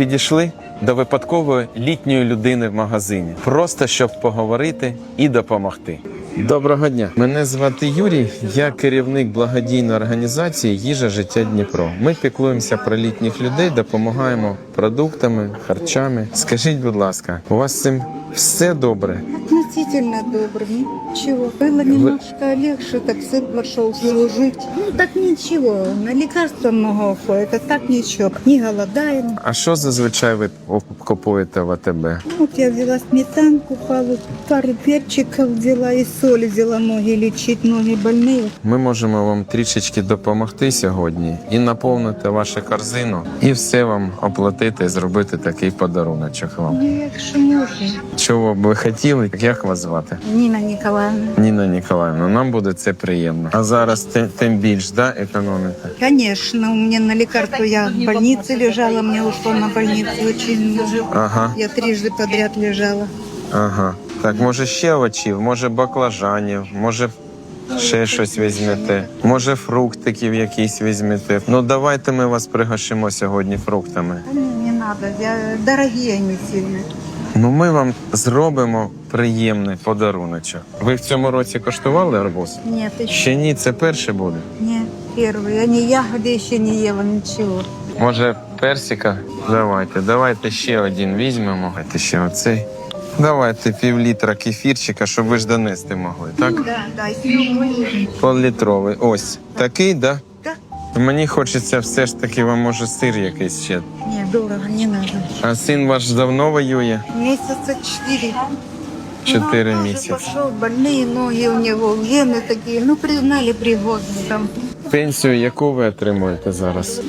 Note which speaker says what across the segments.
Speaker 1: підійшли до випадкової літньої людини в магазині, просто щоб поговорити і допомогти. Доброго дня. Мене звати Юрій. Я керівник благодійної організації Їжа життя Дніпро. Ми піклуємося про літніх людей, допомагаємо продуктами, харчами. Скажіть, будь ласка, у вас з цим все добре?
Speaker 2: Относительно добр, ничего. Было немножко легче, так сын пошел служить. Ну, так ничего, на лекарства много уходит, а так ничего. Не голодаем.
Speaker 1: А що зазвичай ви купуєте в АТБ?
Speaker 2: Ну, Вот я взяла сметанку, пару, пару перчиков взяла и соль взяла ноги лечить, ноги больные.
Speaker 1: Ми можемо вам трішечки допомогти сьогодні і наповнити вашу корзину, і все вам оплатити, і зробити такий подаруночок вам.
Speaker 2: Ну, якщо можна.
Speaker 1: Чого б ви хотіли? Як вас звати?
Speaker 2: Ніна Николаевна.
Speaker 1: Ніна Ніколаївна, нам буде це приємно. А зараз тим, тим більш да, економите.
Speaker 2: Конечно, у меня на лекарство я в больнице лежала, мне ушло на больницу очень много.
Speaker 1: Ага,
Speaker 2: Я трижды подряд лежала.
Speaker 1: ага. Так, може ще овочів, може баклажанів, може ще щось візьмете, може фруктиків якісь візьмете. Ну давайте ми вас пригощимо сьогодні фруктами.
Speaker 2: Да не, не надо, я, дорогие они сильно.
Speaker 1: Ну ми вам зробимо приємний подаруночок. Ви в цьому році коштували арбуз?
Speaker 2: Нет, еще
Speaker 1: Ще ні, це перше буде.
Speaker 2: не первый. Я не ягоды еще не ела, ничего.
Speaker 1: Може, персика? Давайте, давайте ще один візьмемо. Давайте ще оцей. Давайте півлітра кефірчика, щоб ви ж донести могли, так? Пол-літровий. Ось такий, да?
Speaker 2: Да.
Speaker 1: Мені хочеться все ж таки, вам може сир якийсь ще.
Speaker 2: Ні, дорого, не надо.
Speaker 1: А син ваш давно воює?
Speaker 2: Місяця четыре.
Speaker 1: Чотири
Speaker 2: Ну,
Speaker 1: місяці.
Speaker 2: Тоже пошел, больные ноги у него, вены такие. Ну, признали пригодным там.
Speaker 1: Пенсію яку ви отримуєте зараз?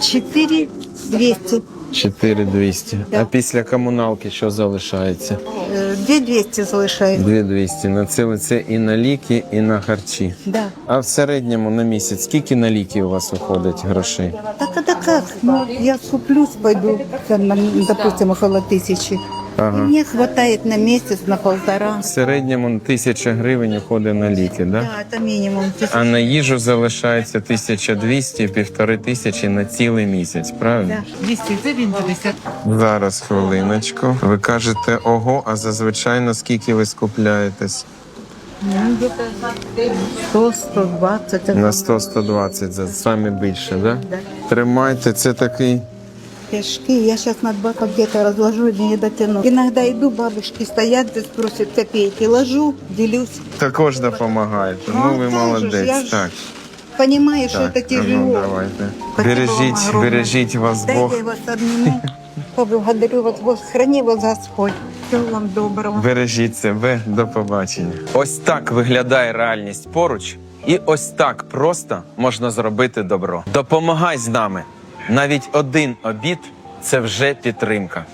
Speaker 2: Четыре двести.
Speaker 1: 4200.
Speaker 2: Да.
Speaker 1: А після комуналки що залишається?
Speaker 2: Э, Две двести залишаю.
Speaker 1: 2200. На це це і на ліки, і на харчі.
Speaker 2: Да.
Speaker 1: А в середньому на місяць скільки на ліки у вас виходить грошей?
Speaker 2: Так это как? Ну, я куплюсь, пойду, там, на, допустим, около тысячи.
Speaker 1: Ага.
Speaker 2: мне хватает на месяц, на полтора.
Speaker 1: В середньому тисяча гривень уходить на ліки, да?
Speaker 2: Да, это минимум.
Speaker 1: А на їжу залишається 1200, півтори тисячі на цілий місяць, правильно?
Speaker 2: Да. 200 гривен 50.
Speaker 1: Зараз хвилиночку. Ви кажете, ого, а зазвичай на скільки ви скупляєтесь?
Speaker 2: Ну, где-то 100, 120.
Speaker 1: На 100-120, за самі більше, да?
Speaker 2: Да.
Speaker 1: Тримайте, це такий.
Speaker 2: Пешки. Я сейчас на два где-то разложу, не дотяну. Иногда иду, бабушки стоят, здесь просят копейки. Ложу, делюсь.
Speaker 1: Також допомагаєте.
Speaker 2: Ну,
Speaker 1: Ну, ви молодець. Так,
Speaker 2: Понимаю, это
Speaker 1: а ну,
Speaker 2: тяжело.
Speaker 1: давайте.
Speaker 2: Спасибо
Speaker 1: Бережіть,
Speaker 2: вам
Speaker 1: бережіть вас
Speaker 2: Дайте
Speaker 1: Бог.
Speaker 2: я вас обниму. Поблагодарю вас, Бог, храни вас Господь. Всего вам доброго.
Speaker 1: Бережіть себе, до побачення. Ось так виглядає реальність поруч, і ось так просто можна зробити добро. Допомагай з нами. Навіть один обід це вже підтримка.